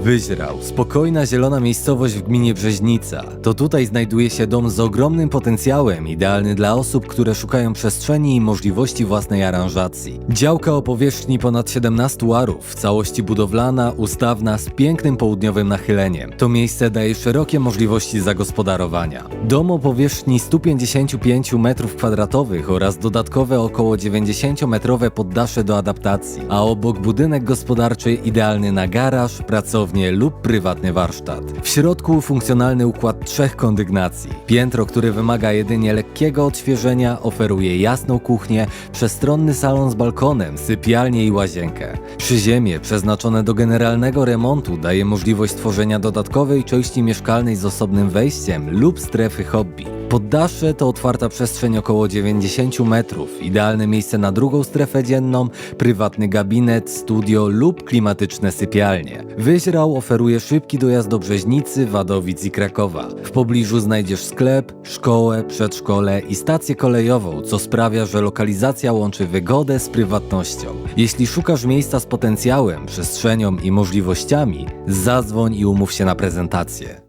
Wyźrał, spokojna zielona miejscowość w gminie Brzeźnica. To tutaj znajduje się dom z ogromnym potencjałem, idealny dla osób, które szukają przestrzeni i możliwości własnej aranżacji. Działka o powierzchni ponad 17 arów, w całości budowlana, ustawna, z pięknym południowym nachyleniem. To miejsce daje szerokie możliwości zagospodarowania. Dom o powierzchni 155 m2 oraz dodatkowe około 90-metrowe poddasze do adaptacji, a obok budynek gospodarczy idealny na garaż, pracownię lub prywatny warsztat. W środku funkcjonalny układ trzech kondygnacji. Piętro, które wymaga jedynie lekkiego odświeżenia, oferuje jasną kuchnię, przestronny salon z balkonem, sypialnię i łazienkę. Przyziemie, przeznaczone do generalnego remontu, daje możliwość tworzenia dodatkowej części mieszkalnej z osobnym wejściem lub strefy hobby. Poddasze to otwarta przestrzeń około 90 metrów, idealne miejsce na drugą strefę dzienną, prywatny gabinet, studio lub klimatyczne sypialnie. Wyźrał oferuje szybki dojazd do Brzeźnicy, Wadowic i Krakowa. W pobliżu znajdziesz sklep, szkołę, przedszkole i stację kolejową, co sprawia, że lokalizacja łączy wygodę z prywatnością. Jeśli szukasz miejsca z potencjałem, przestrzenią i możliwościami, zadzwoń i umów się na prezentację.